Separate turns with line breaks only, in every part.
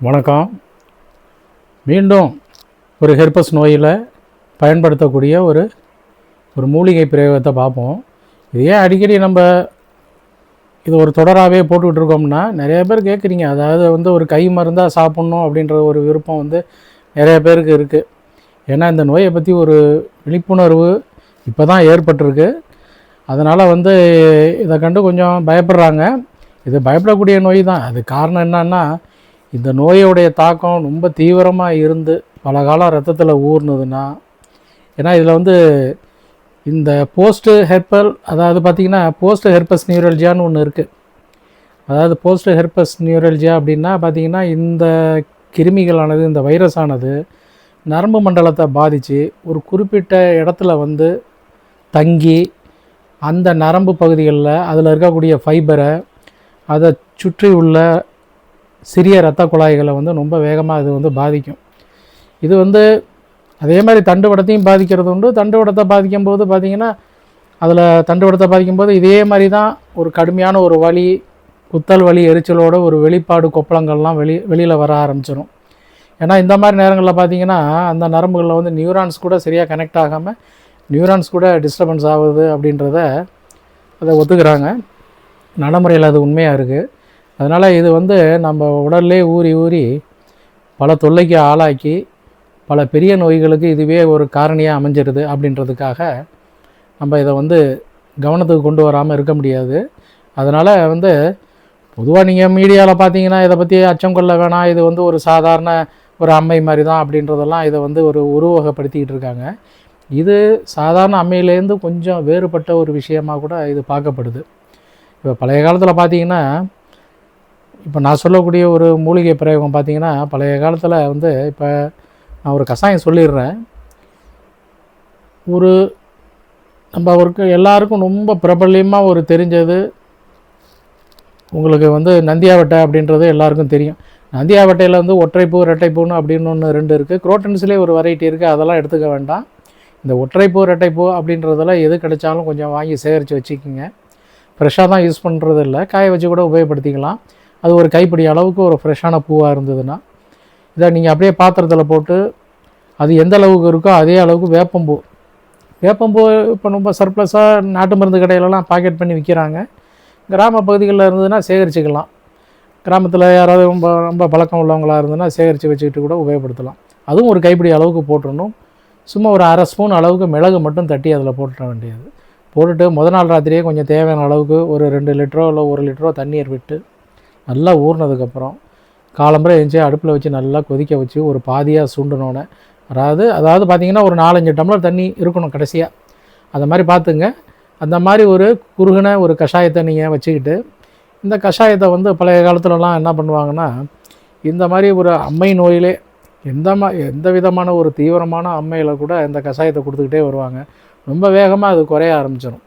வணக்கம். மீண்டும் ஒரு ஹெர்பஸ் நோயில் பயன்படுத்தக்கூடிய ஒரு ஒரு மூலிகை பிரயோகத்தை பார்ப்போம். இது ஏன் அடிக்கடி நம்ம இது ஒரு தொடராகவே போட்டுக்கிட்டு இருக்கோம்னா நிறைய பேர் கேட்குறீங்க. அதாவது வந்து ஒரு கை மருந்தாக சாப்பிட்ணும் அப்படின்ற ஒரு விருப்பம் வந்து நிறைய பேருக்கு இருக்குது ஏன்னா இந்த நோயை பற்றி ஒரு விழிப்புணர்வு இப்போ தான் ஏற்பட்டிருக்கு. அதனால் வந்து இதை கண்டு கொஞ்சம் பயப்படுறாங்க. இது பயப்படக்கூடிய நோய் தான். அது காரணம் என்னன்னா இந்த நோயோடைய தாக்கம் ரொம்ப தீவிரமாக இருந்து பல காலம் ரத்தத்தில் ஊர்னதுன்னா ஏன்னா இதில் வந்து இந்த போஸ்ட்டு ஹெர்பல் அதாவது பார்த்திங்கன்னா போஸ்ட் ஹெர்பஸ் நியூரல்ஜியான்னு ஒன்று இருக்குது அதாவது போஸ்ட் ஹெர்பஸ் நியூரல்ஜியா அப்படின்னா பார்த்திங்கன்னா இந்த கிருமிகளானது இந்த வைரஸானது நரம்பு மண்டலத்தை பாதித்து ஒரு குறிப்பிட்ட இடத்துல வந்து தங்கி அந்த நரம்பு பகுதிகளில் அதில் இருக்கக்கூடிய ஃபைபரை அதை சுற்றி உள்ள சிறிய இரத்த குழாய்களை வந்து ரொம்ப வேகமாக இது வந்து பாதிக்கும். இது வந்து அதே மாதிரி தண்டு வடத்தையும் பாதிக்கிறது உண்டு. தண்டு வடத்தை பாதிக்கும் போது பார்த்திங்கன்னா அதில் தண்டுவடத்தை பாதிக்கும் போது இதே மாதிரி தான் ஒரு கடுமையான ஒரு வலி குத்தல் வலி எரிச்சலோட ஒரு வெளிப்பாடு கொப்பளங்கள்லாம் வெளி வெளியில் வர ஆரம்பிச்சிடும் ஏன்னா இந்த மாதிரி நேரங்களில் பார்த்தீங்கன்னா அந்த நரம்புகளில் வந்து நியூரான்ஸ் கூட சரியாக கனெக்ட் ஆகாமல் நியூரான்ஸ் கூட டிஸ்டர்பன்ஸ் ஆகுது அப்படின்றத அதை ஒத்துக்கிறாங்க. நடைமுறையில் அது உண்மையாக இருக்குது அதனால் இது வந்து நம்ம உடல்லே ஊறி ஊறி பல தொல்லைக்கு ஆளாக்கி பல பெரிய நோய்களுக்கு இதுவே ஒரு காரணியாக அமைஞ்சிருது அப்படின்றதுக்காக நம்ம இதை வந்து கவனத்துக்கு கொண்டு வராமல் இருக்க முடியாது. அதனால் வந்து பொதுவாக நீங்கள் மீடியாவில் பார்த்தீங்கன்னா இதை பற்றி அச்சம் கொள்ள வேணாம். இது வந்து ஒரு சாதாரண ஒரு அம்மை மாதிரி தான் அப்படின்றதெல்லாம் இதை வந்து ஒரு உருவகப்படுத்திக்கிட்டு இருக்காங்க. இது சாதாரண அம்மையிலேருந்து கொஞ்சம் வேறுபட்ட ஒரு விஷயமாக கூட இது பார்க்கப்படுது. இப்போ பழைய காலத்தில் பார்த்தீங்கன்னா இப்போ நான் சொல்லக்கூடிய ஒரு மூலிகை பிரயோகம் பார்த்தீங்கன்னா பழைய காலத்தில் வந்து இப்போ நான் ஒரு கஷாயம் சொல்லிடுறேன். ஒரு நம்ம அவருக்கு எல்லாருக்கும் ரொம்ப பிரபல்யமாக ஒரு தெரிஞ்சது உங்களுக்கு வந்து நந்தியாவட்டை அப்படின்றது எல்லாருக்கும் தெரியும். நந்தியாவட்டையில் வந்து ஒற்றைப்பூ ரெட்டைப்பூன்னு அப்படின்னு ஒன்று ரெண்டு இருக்குது குரோட்டன்ஸ்லேயே ஒரு வெரைட்டி இருக்குது அதெல்லாம் எடுத்துக்க வேண்டாம். இந்த ஒற்றைப்பூ ரெட்டைப்பூ அப்படின்றதெல்லாம் எது கிடைச்சாலும் கொஞ்சம் வாங்கி சேகரித்து வச்சுக்கிங்க. ஃப்ரெஷ்ஷாக தான் யூஸ் பண்ணுறது இல்லை காய வச்சு கூட உபயோகப்படுத்திக்கலாம். அது ஒரு கைப்பிடி அளவுக்கு ஒரு ஃப்ரெஷ்ஷான பூவாக இருந்ததுன்னா இதை நீங்கள் அப்படியே பாத்திரத்தில் போட்டு அது எந்த அளவுக்கு இருக்கோ அதே அளவுக்கு வேப்பம்பூ. வேப்பம்பூ இப்போ ரொம்ப சர்ப்ளஸாக நாட்டு மருந்து கடையிலலாம் பாக்கெட் பண்ணி விற்கிறாங்க கிராம பகுதிகளில் இருந்ததுன்னா சேகரிச்சுக்கலாம். கிராமத்தில் யாராவது ரொம்ப ரொம்ப பழக்கம் உள்ளவங்களாக இருந்ததுன்னா சேகரித்து வச்சுக்கிட்டு கூட உபயோகப்படுத்தலாம். அதுவும் ஒரு கைப்பிடி அளவுக்கு போட்டுடணும். சும்மா ஒரு அரை ஸ்பூன் அளவுக்கு மிளகு மட்டும் தட்டி அதில் போட்டுற வேண்டியது. போட்டுட்டு முத நாள் ராத்திரியே கொஞ்சம் தேவையான அளவுக்கு ஒரு ரெண்டு லிட்டரோ இல்லை ஒரு லிட்டரோ தண்ணீர் விட்டு நல்லா ஊறினதுக்கப்புறம் காலம்பரை எழுந்துச்சி அடுப்பில் வச்சு நல்லா கொதிக்க வச்சு ஒரு பாதியாக சுண்டனோடனே அதாவது அதாவது பார்த்திங்கன்னா ஒரு நாலஞ்சு டம்ளர் தண்ணி இருக்கணும் கடைசியாக அந்த மாதிரி பார்த்துங்க. அந்த மாதிரி ஒரு குறுகின ஒரு கஷாயத்தை நீங்கள் வச்சுக்கிட்டு இந்த கஷாயத்தை வந்து பழைய காலத்துலலாம் என்ன பண்ணுவாங்கன்னா இந்த மாதிரி ஒரு அம்மை நோயிலே எந்த மா எந்த விதமான ஒரு தீவிரமான அம்மையில் கூட இந்த கஷாயத்தை கொடுத்துக்கிட்டே வருவாங்க. ரொம்ப வேகமாக அது குறைய ஆரம்பிச்சிடும்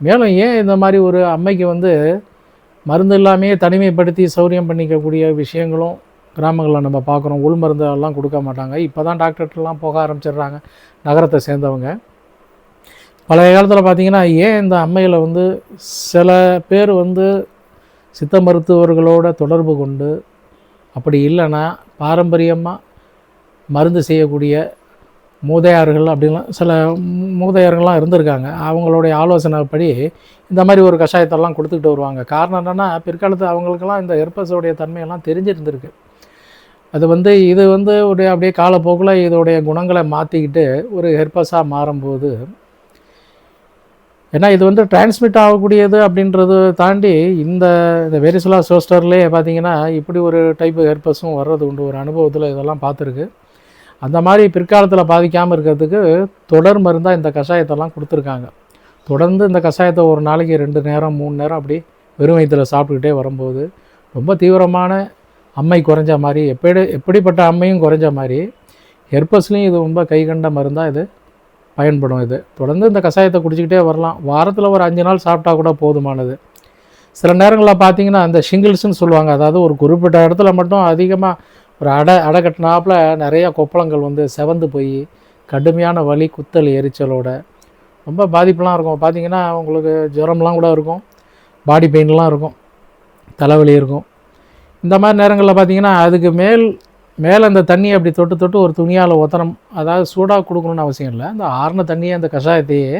மேலும் ஏன் இந்த மாதிரி ஒரு அம்மைக்கு வந்து மருந்து இல்லாமையே தனிமைப்படுத்தி சௌரியம் பண்ணிக்கக்கூடிய விஷயங்களும் கிராமங்களில் நம்ம பார்க்குறோம். உள் மருந்தெல்லாம் கொடுக்க மாட்டாங்க. இப்போ தான் டாக்டர்கிட்டலாம் போக ஆரம்பிச்சிடுறாங்க. நகரத்தை சேர்ந்தவங்க. பழைய காலத்தில் பார்த்தீங்கன்னா ஏன் இந்த அம்மையில் வந்து சில பேர் வந்து சித்த மருத்துவர்களோட தொடர்பு கொண்டு அப்படி இல்லைன்னா பாரம்பரியமாக மருந்து செய்யக்கூடிய மூதையார்கள் அப்படின்லாம் சில மூதையார்கள்லாம் இருந்திருக்காங்க. அவங்களுடைய ஆலோசனைப்படி இந்த மாதிரி ஒரு கஷாயத்தெல்லாம் கொடுத்துக்கிட்டு வருவாங்க. காரணம் என்னென்னா பிற்காலத்து அவங்களுக்கெல்லாம் இந்த எர்பஸோடைய தன்மையெல்லாம் தெரிஞ்சிருந்திருக்கு. அது வந்து இது வந்து ஒரு அப்படியே காலப்போக்கில் இதோடைய குணங்களை மாற்றிக்கிட்டு ஒரு ஹெர்பஸாக மாறும்போது ஏன்னா இது வந்து டிரான்ஸ்மிட் ஆகக்கூடியது அப்படின்றது தாண்டி இந்த இந்த வெரிசுலா சோஸ்டர்லேயே பார்த்தீங்கன்னா இப்படி ஒரு டைப் ஹெர்பஸும் வர்றது உண்டு. ஒரு அனுபவத்தில் இதெல்லாம் பார்த்துருக்கு அந்த மாதிரி பிற்காலத்தில் பாதிக்காமல் இருக்கிறதுக்கு தொடர் மருந்தாக இந்த கஷாயத்தெல்லாம் கொடுத்துருக்காங்க. தொடர்ந்து இந்த கஷாயத்தை ஒரு நாளைக்கு ரெண்டு நேரம் மூணு நேரம் அப்படி வெறும் வயிற்றில் சாப்பிட்டுக்கிட்டே வரும்போது ரொம்ப தீவிரமான அம்மை குறைஞ்ச மாதிரி எப்படி எப்படிப்பட்ட அம்மையும் குறைஞ்ச மாதிரி ஹெர்பஸ்லேயும் இது ரொம்ப கைகண்ட மருந்தாக இது பயன்படும் இது. தொடர்ந்து இந்த கஷாயத்தை குடிச்சிக்கிட்டே வரலாம். வாரத்தில் ஒரு அஞ்சு நாள் சாப்பிட்டா கூட போதுமானது. சில நேரங்களில் பார்த்தீங்கன்னா அந்த ஷிங்கிள்ஸ்னு சொல்லுவாங்க. அதாவது ஒரு குறிப்பிட்ட இடத்துல மட்டும் அதிகமாக ஒரு அடை அடை கட்டினாப்புல நிறைய கொப்பளங்கள் வந்து செவந்து போய் கடுமையான வலி குத்தல் எரிச்சலோட ரொம்ப பாதிப்புலாம் இருக்கும். பார்த்தீங்கன்னா உங்களுக்கு ஜுரம்லாம் கூட இருக்கும். பாடி பெயின்லாம் இருக்கும். தலைவலி இருக்கும். இந்த மாதிரி நேரங்களில் பார்த்தீங்கன்னா அதுக்கு மேல் மேலே அந்த தண்ணியை அப்படி தொட்டு தொட்டு ஒரு துணியால் ஒத்தனம் அதாவது சூடாக கொடுக்கணும்னு அவசியம் இல்லை. அந்த ஆறுன தண்ணியை அந்த கஷாயத்தையே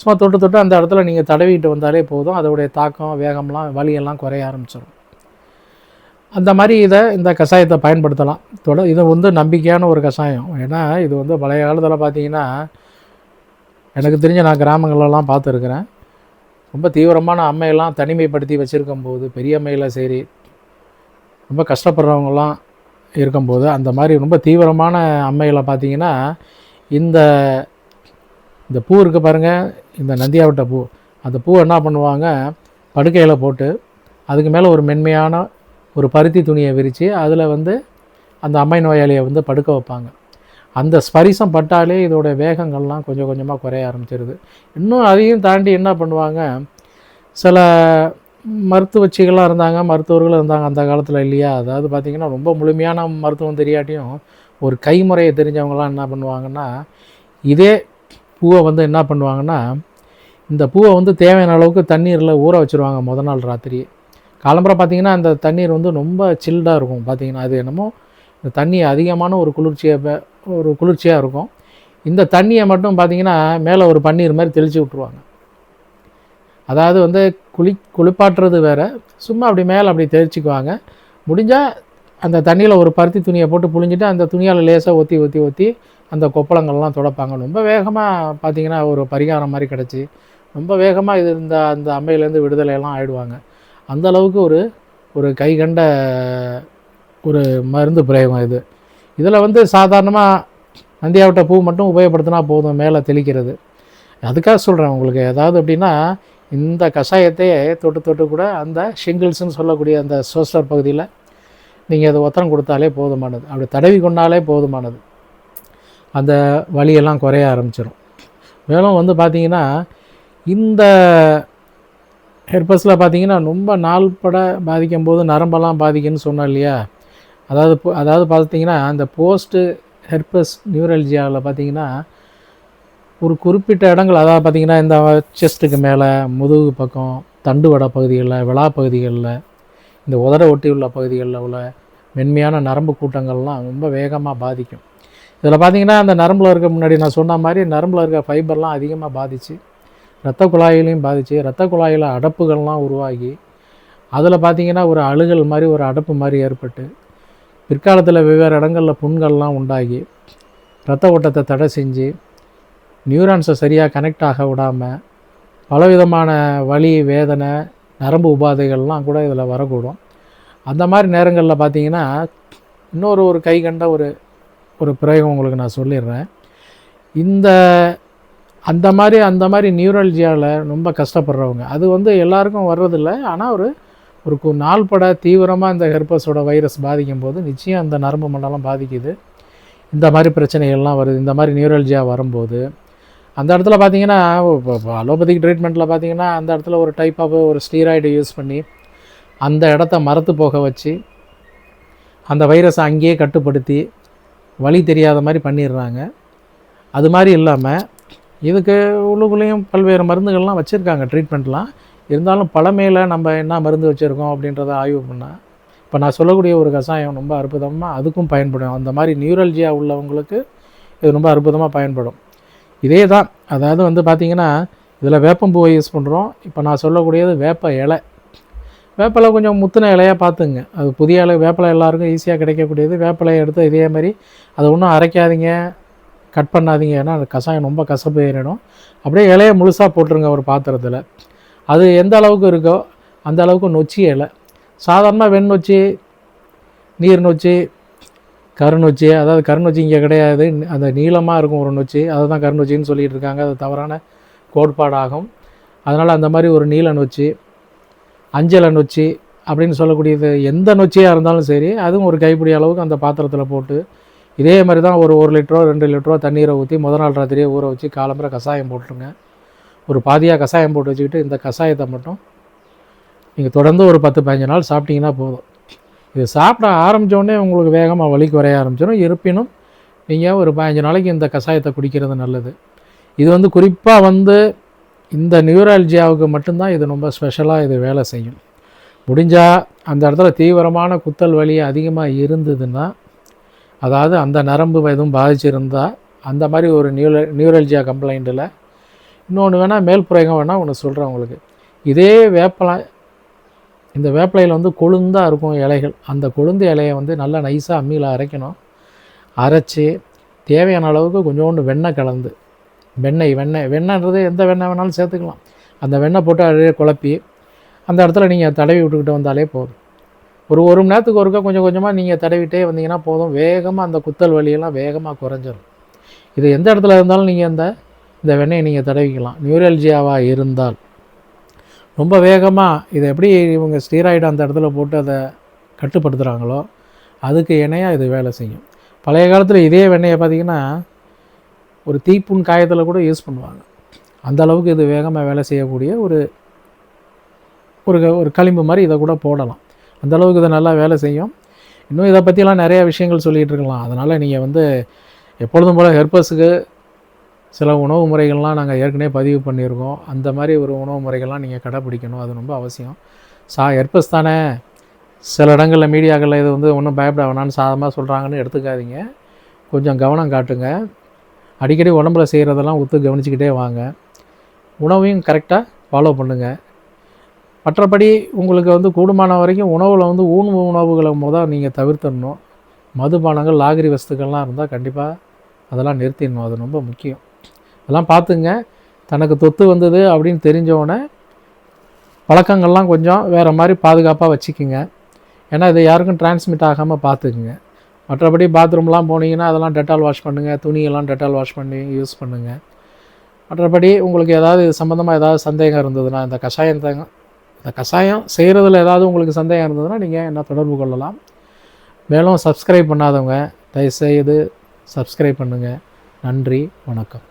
சும்மா தொட்டு தொட்டு அந்த இடத்துல நீங்கள் தடவிக்கிட்டு வந்தாலே போதும். அதோடைய தாக்கம் வேகம்லாம் வலியெல்லாம் குறைய ஆரம்பிச்சிடும் அந்த மாதிரி இதை இந்த கஷாயத்தை பயன்படுத்தலாம். தொட இது வந்து நம்பிக்கையான ஒரு கஷாயம். ஏன்னா இது வந்து பழைய காலத்தில் பார்த்தீங்கன்னா எனக்கு தெரிஞ்ச நான் கிராமங்களெல்லாம் பார்த்துருக்குறேன். ரொம்ப தீவிரமான அம்மையெல்லாம் தனிமைப்படுத்தி வச்சுருக்கும் போது பெரிய அம்மையில் சரி ரொம்ப கஷ்டப்படுறவங்கலாம் இருக்கும்போது அந்த மாதிரி ரொம்ப தீவிரமான அம்மையில் பார்த்தீங்கன்னா இந்த இந்த பூ இருக்குது பாருங்கள் இந்த நந்தியாவட்ட பூ. அந்த பூ என்ன பண்ணுவாங்க படுக்கையில் போட்டு அதுக்கு மேலே ஒரு மென்மையான ஒரு பருத்தி துணியை விரித்து அதில் வந்து அந்த அம்மை நோயாளியை வந்து படுக்க வைப்பாங்க. அந்த ஸ்பரிசம் பட்டாலே இதோட வேகங்கள்லாம் கொஞ்சம் கொஞ்சமாக குறைய ஆரம்பிச்சிருது. இன்னும் அதையும் தாண்டி என்ன பண்ணுவாங்க? சில மருத்துவச்சிகளாக இருந்தாங்க மருத்துவர்களும் இருந்தாங்க அந்த காலத்தில் இல்லையா? அதாவது பார்த்திங்கன்னா ரொம்ப முழுமையான மருத்துவம் தெரியாட்டியும் ஒரு கைமுறையை தெரிஞ்சவங்களாம் என்ன பண்ணுவாங்கன்னா இதே பூவை வந்து என்ன பண்ணுவாங்கன்னா இந்த பூவை வந்து தேவையான அளவுக்கு தண்ணீரில் ஊற வச்சுருவாங்க முத நாள் ராத்திரி காலம்புற பார்த்திங்கன்னா அந்த தண்ணீர் வந்து ரொம்ப சில்டாக இருக்கும். பார்த்திங்கன்னா அது என்னமோ இந்த தண்ணி அதிகமான ஒரு குளிர்ச்சியாக ஒரு குளிர்ச்சியாக இருக்கும். இந்த தண்ணியை மட்டும் பார்த்திங்கன்னா மேலே ஒரு பன்னீர் மாதிரி தெளித்து விட்ருவாங்க அதாவது வந்து குளி குளிப்பாட்டுறது வேறு. சும்மா அப்படி மேலே அப்படி தெளிச்சிக்குவாங்க. முடிஞ்சால் அந்த தண்ணியில் ஒரு பருத்தி துணியை போட்டு புழிஞ்சிட்டு அந்த துணியால் லேசாக ஒத்தி ஒத்தி ஒத்தி அந்த கொப்பளங்கள்லாம் துடைப்பாங்க. ரொம்ப வேகமாக பார்த்திங்கன்னா ஒரு பரிகாரம் மாதிரி கிடச்சி ரொம்ப வேகமாக இது இந்த அந்த அம்மையிலேருந்து விடுதலையெல்லாம் ஆகிடுவாங்க அந்த அளவுக்கு ஒரு ஒரு கை கண்ட ஒரு மருந்து பிரயோகம் இது. இதில் வந்து சாதாரணமாக நந்தியாவட்ட பூ மட்டும் உபயோகப்படுத்தினா போதும் மேலே தெளிக்கிறது. அதுக்காக சொல்கிறேன் உங்களுக்கு ஏதாவது அப்படின்னா இந்த கஷாயத்தையே தொட்டு தொட்டு கூட அந்த ஷிங்கிள்ஸ்னு சொல்லக்கூடிய அந்த சோஸ்டர் பகுதியில் நீங்கள் அதை ஒத்தனம் கொடுத்தாலே போதுமானது. அப்படி தடவி கொண்டாலே போதுமானது. அந்த வலியெல்லாம் குறைய ஆரம்பிச்சிடும் மேலும் வந்து பார்த்திங்கன்னா இந்த ஹெர்பஸில் பார்த்தீங்கன்னா ரொம்ப நாள் பட பாதிக்கும் போது நரம்பெல்லாம் பாதிக்குன்னு சொன்னோம் இல்லையா? அதாவது அதாவது பார்த்தீங்கன்னா அந்த போஸ்ட்டு ஹெர்பஸ் நியூரல்ஜியாவில் பார்த்திங்கன்னா ஒரு குறிப்பிட்ட இடங்கள் அதாவது பார்த்திங்கன்னா இந்த செஸ்ட்டுக்கு மேலே முதுகு பக்கம் தண்டு வடை பகுதிகளில் விழா பகுதிகளில் இந்த உதர ஒட்டி உள்ள பகுதிகளில் உள்ள மென்மையான நரம்பு கூட்டங்கள்லாம் ரொம்ப வேகமாக பாதிக்கும். இதில் பார்த்திங்கன்னா அந்த நரம்பில் இருக்க முன்னாடி நான் சொன்ன மாதிரி நரம்பில் இருக்க ஃபைபர்லாம் அதிகமாக பாதிச்சு. ரத்த குழாயிலையும் பாதித்து ரத்த குழாயில் அடப்புகள்லாம் உருவாகி அதில் பார்த்திங்கன்னா ஒரு அழுகல் மாதிரி ஒரு அடப்பு மாதிரி ஏற்பட்டு பிற்காலத்தில் வெவ்வேறு இடங்களில் புண்கள்லாம் உண்டாகி ரத்த ஓட்டத்தை தடை செஞ்சு நியூரான்ஸை சரியாக கனெக்ட் ஆக விடாமல் பலவிதமான வலி வேதனை நரம்பு உபாதைகள்லாம் கூட இதில் வரக்கூடும். அந்த மாதிரி நேரங்களில் பார்த்தீங்கன்னா இன்னொரு ஒரு கை கண்ட ஒரு ஒரு பிரயோகம் உங்களுக்கு நான் சொல்லிடுறேன். இந்த அந்த மாதிரி அந்த மாதிரி நியூரல்ஜியாவில் ரொம்ப கஷ்டப்படுறவங்க. அது வந்து எல்லாருக்கும் வர்றதில்ல. ஆனால் ஒரு ஒரு நாள்பட தீவிரமாக இந்த ஹெர்பஸோட வைரஸ் பாதிக்கும் போது நிச்சயம் அந்த நரம்பு மண்டலம் பாதிக்குது. இந்த மாதிரி பிரச்சனைகள்லாம் வருது. இந்த மாதிரி நியூரல்ஜியா வரும்போது. அந்த இடத்துல பார்த்தீங்கன்னா இப்போ அலோபதிக் ட்ரீட்மெண்ட்டில் பார்த்தீங்கன்னா அந்த இடத்துல ஒரு டைப் ஆஃப் ஒரு ஸ்டீராய்டு யூஸ் பண்ணி அந்த இடத்த மரத்து போக வச்சு அந்த வைரஸை அங்கேயே கட்டுப்படுத்தி வழி தெரியாத மாதிரி பண்ணிடுறாங்க. அது மாதிரி இல்லாமல் இதுக்கு உள்ளுக்குள்ளேயும் பல்வேறு மருந்துகள்லாம் வச்சுருக்காங்க ட்ரீட்மெண்ட்லாம் இருந்தாலும் பழமையில் நம்ம என்ன மருந்து வச்சுருக்கோம் அப்படின்றத ஆய்வு பண்ணால் இப்போ நான் சொல்லக்கூடிய ஒரு கஷாயம் ரொம்ப அற்புதமாக அதுக்கும் பயன்படும். அந்த மாதிரி நியூரல்ஜியா உள்ளவங்களுக்கு இது ரொம்ப அற்புதமாக பயன்படும். இதே தான் அதாவது வந்து பார்த்திங்கன்னா இதில் வேப்பம்பூவை யூஸ் பண்ணுறோம் இப்போ நான் சொல்லக்கூடியது வேப்ப இலை. வேப்பிலை கொஞ்சம் முத்தின இலையாக பார்த்துங்க. அது புதிய இலை வேப்பிலை எல்லாருக்கும் ஈஸியாக கிடைக்கக்கூடியது. வேப்பிலையை எடுத்து இதே மாதிரி அதை ஒன்றும் அரைக்காதீங்க. கட் பண்ணாதீங்க. ஏன்னா அது கஷாயம் ரொம்ப கசப்பு ஏறிடும். அப்படியே இலையை முழுசாக போட்டுருங்க ஒரு பாத்திரத்தில். அது எந்த அளவுக்கு இருக்கோ அந்த அளவுக்கு நொச்சி இலை. சாதாரணமாக வெண்ணொச்சி நீர் நொச்சி கருநொச்சி அதாவது கருநொச்சி இங்கே கிடையாது. அந்த நீளமாக இருக்கும் ஒரு நொச்சி. அதை தான் கருநொச்சின்னு சொல்லிகிட்டு இருக்காங்க. அது தவறான கோட்பாடாகும். அதனால் அந்த மாதிரி ஒரு நீல நொச்சி அஞ்சலை நொச்சி அப்படின்னு சொல்லக்கூடியது எந்த நொச்சியாக இருந்தாலும் சரி அதுவும் ஒரு கைப்பிடி அளவுக்கு அந்த பாத்திரத்தில் போட்டு இதே மாதிரி தான் ஒரு ஒரு லிட்டரோ ரெண்டு லிட்டரோ தண்ணீரை ஊற்றி முதல் நாள் ராத்திரியே ஊற வச்சு காலம்புற கஷாயம் போட்டுருங்க. ஒரு பாதியாக கஷாயம் போட்டு வச்சுக்கிட்டு இந்த கஷாயத்தை மட்டும் நீங்கள் தொடர்ந்து ஒரு பத்து பதினஞ்சு நாள் சாப்பிட்டீங்கன்னா போதும். இது சாப்பிட ஆரம்பித்தோடனே உங்களுக்கு வேகமாக வலிக்கு வரைய ஆரம்பிச்சிடும். இருப்பினும் நீங்கள் ஒரு பதினஞ்சு நாளைக்கு இந்த கஷாயத்தை குடிக்கிறது நல்லது. இது வந்து குறிப்பாக வந்து இந்த நியூராலஜியாவுக்கு மட்டும்தான் இது ரொம்ப ஸ்பெஷலாக இது வேலை செய்யும். முடிஞ்சால் அந்த இடத்துல தீவிரமான குத்தல் வலி அதிகமாக இருந்ததுன்னா அதாவது அந்த நரம்பு எதுவும் பாதிச்சிருந்தா அந்த மாதிரி ஒரு நியூர நியூரல்ஜியா கம்ப்ளைண்ட்டில் இன்னொன்று வேணால் மேல்புறகம் வேணால் ஒன்று சொல்கிறேன் உங்களுக்கு. இதே வேப்பலை இந்த வேப்பிலையில் வந்து கொழுந்தாக இருக்கும் இலைகள். அந்த கொழுந்து இலையை வந்து நல்லா நைஸாக அம்மியில் அரைக்கணும். அரைச்சி தேவையான அளவுக்கு கொஞ்சோண்டு வெண்ணெய் கலந்து வெண்ணெய் வெண்ணெய் வெண்ணெய்ன்றது எந்த வெண்ணெய் வேணாலும் சேர்த்துக்கலாம். அந்த வெண்ணெய் போட்டு அப்படியே குழப்பி அந்த இடத்துல நீங்கள் தடவி விட்டுக்கிட்டு வந்தாலே போதும். ஒரு ஒரு மணி நேரத்துக்கு ஒருக்கா கொஞ்சம் கொஞ்சமாக நீங்கள் தடவிட்டே வந்தீங்கன்னா போதும். வேகமாக அந்த குத்தல் வலியெல்லாம் வேகமாக குறைஞ்சிடும் இது எந்த இடத்துல இருந்தாலும் நீங்கள் அந்த இந்த வெண்ணெயை நீங்கள் தடவிக்கலாம். நியூரல்ஜியாவாக இருந்தால். ரொம்ப வேகமாக இதை எப்படி இவங்க ஸ்டீராய்டு அந்த இடத்துல போட்டு அதை கட்டுப்படுத்துகிறாங்களோ அதுக்கு இணையாக இது வேலை செய்யும். பழைய காலத்தில் இதே வெண்ணெயை பார்த்திங்கன்னா ஒரு தீப்புண் காயத்தில் கூட யூஸ் பண்ணுவாங்க. அந்த அளவுக்கு இது வேகமாக வேலை செய்யக்கூடிய ஒரு ஒரு ஒரு களிம்பு மாதிரி இதை கூட போடலாம். அந்த அளவுக்கு இது நல்லா வேலை செய்யும். இன்னும் இதை பற்றிலாம் நிறைய விஷயங்கள் சொல்லிகிட்டு இருக்கலாம். அதனால் நீங்கள் வந்து எப்பொழுதும் போல் ஹெர்பஸுக்கு சில உணவு முறைகள்லாம் நாங்கள் ஏற்கனவே பதிவு பண்ணியிருக்கோம். அந்த மாதிரி ஒரு உணவு முறைகள்லாம் நீங்கள் கடைப்பிடிக்கணும். அது ரொம்ப அவசியம். சா ஹெர்பஸ் தானே. சில இடங்களில் மீடியாக்களில் இது வந்து ஒன்றும் பயப்பட வேணான்னு சாதமாக சொல்கிறாங்கன்னு எடுத்துக்காதீங்க. கொஞ்சம் கவனம் காட்டுங்க. அடிக்கடி உடம்புல செய்கிறதெல்லாம் ஒத்து கவனிச்சுக்கிட்டே வாங்க. உணவையும் கரெக்டாக ஃபாலோ பண்ணுங்கள் மற்றபடி உங்களுக்கு வந்து கூடுமான வரைக்கும் உணவில் வந்து ஊன் உணவுகளை முதல் நீங்கள் தவிர்த்துடணும். மதுபானங்கள் லாகரி வஸ்துக்கள்லாம் இருந்தால் கண்டிப்பாக அதெல்லாம் நிறுத்திடணும். அது ரொம்ப முக்கியம். அதெல்லாம் பார்த்துங்க. தனக்கு தொத்து வந்தது அப்படின்னு தெரிஞ்சவுடனே பழக்கங்கள்லாம் கொஞ்சம் வேறு மாதிரி பாதுகாப்பாக வச்சுக்கோங்க. ஏன்னா இது யாருக்கும் டிரான்ஸ்மிட் ஆகாமல் பார்த்துக்குங்க. மற்றபடி பாத்ரூம்லாம் போனீங்கன்னா அதெல்லாம் டெட்டால் வாஷ் பண்ணுங்கள் துணியெல்லாம் டெட்டால் வாஷ் பண்ணி யூஸ் பண்ணுங்கள் மற்றபடி உங்களுக்கு ஏதாவது இது சம்மந்தமாக ஏதாவது சந்தேகம் இருந்ததுன்னா இந்த கஷாயம் இந்த கஷாயம் செய்கிறதுல ஏதாவது உங்களுக்கு சந்தேகம் இருந்ததுன்னா நீங்கள் என்ன தொடர்பு கொள்ளலாம். மேலும் சப்ஸ்கிரைப் பண்ணாதவங்க தயவுசெய்து சப்ஸ்கிரைப் பண்ணுங்கள் நன்றி வணக்கம்.